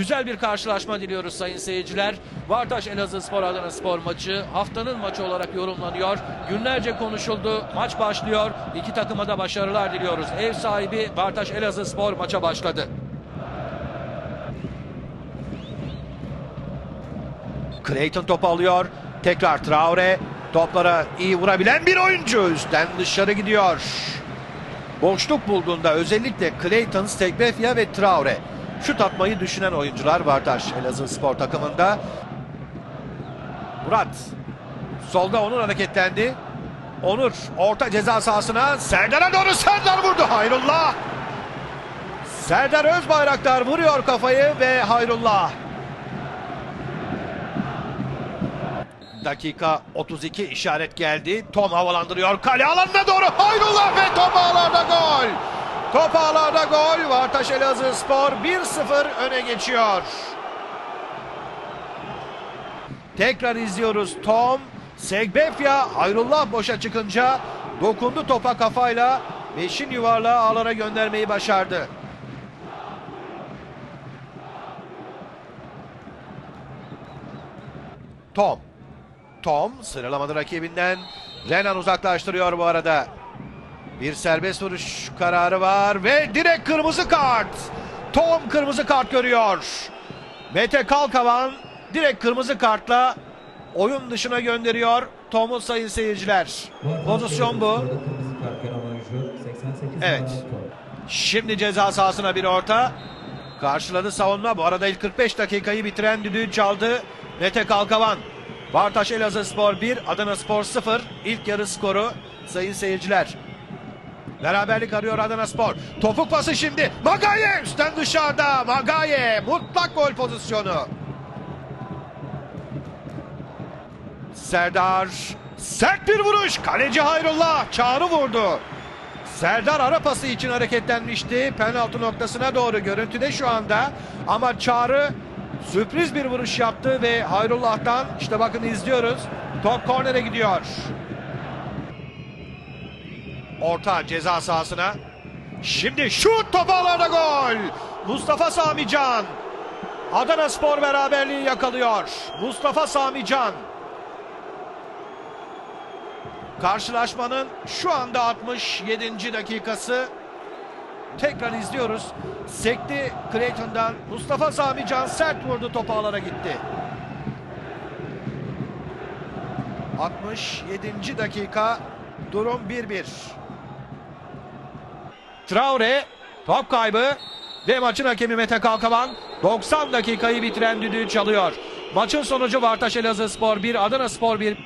Güzel bir karşılaşma diliyoruz sayın seyirciler. Vartaş Elazığ Spor Adana Spor maçı haftanın maçı olarak yorumlanıyor. Günlerce konuşuldu. Maç başlıyor. İki takıma da başarılar diliyoruz. Ev sahibi Vartaş Elazığ Spor maça başladı. Clayton topu alıyor. Tekrar Traore. Toplara iyi vurabilen bir oyuncu. Üstten dışarı gidiyor. Boşluk bulduğunda özellikle Clayton, Stegbefia ve Traore. Şut atmayı düşünen oyuncular Vartaş Elazığ spor takımında. Murat. Solda Onur hareketlendi. Onur orta ceza sahasına Serdar'a doğru Serdar vurdu. Hayrullah. Serdar Özbayraktar vuruyor kafayı ve Hayrullah. Dakika 32 işaret geldi. Tom havalandırıyor. Kale alanına doğru. Hayrullah ve top ağlarda gol. Top ağlarda gol. Vartaş Elazığ Spor 1-0 öne geçiyor. Tekrar izliyoruz. Tom, Segbefya, Hayrullah boşa çıkınca dokundu topa kafayla. Beşin yuvarlağı ağlara göndermeyi başardı. Tom. Tom sıralamadı rakibinden. Renan uzaklaştırıyor bu arada. Bir serbest vuruş kararı var ve direkt kırmızı kart. Tom kırmızı kart görüyor. Mete Kalkavan direkt kırmızı kartla oyun dışına gönderiyor Tom'u sayın seyirciler. Pozisyon bu. Evet. Şimdi ceza sahasına bir orta. Karşıladı savunma. Bu arada ilk 45 dakikayı bitiren düdüğü çaldı. Mete Kalkavan. Vartaş Elazığ Spor 1, Adana Spor 0. İlk yarı skoru sayın seyirciler. Beraberlik arıyor Adana Spor. Topuk pası şimdi. Magaye üstten dışarıda. Magaye mutlak gol pozisyonu. Serdar sert bir vuruş. Kaleci Hayrullah Çağrı vurdu. Serdar ara pası için hareketlenmişti. Penaltı noktasına doğru görüntüde şu anda. Ama Çağrı sürpriz bir vuruş yaptı ve Hayrullah'tan işte bakın izliyoruz. Top kornere gidiyor. Orta ceza sahasına. Şimdi şut topu ağlarda gol. Mustafa Samican. Adana Spor beraberliği yakalıyor. Mustafa Samican. Karşılaşmanın şu anda 67. dakikası. Tekrar izliyoruz. Sekti Clayton'dan. Mustafa Samican sert vurdu topu ağlara gitti. 67. dakika. Durum 1-1. Traore top kaybı ve maçın hakemi Mete Kalkavan 90 dakikayı bitiren düdüğü çalıyor. Maçın sonucu Vartaş Elazığ Spor 1, Adana Spor 1.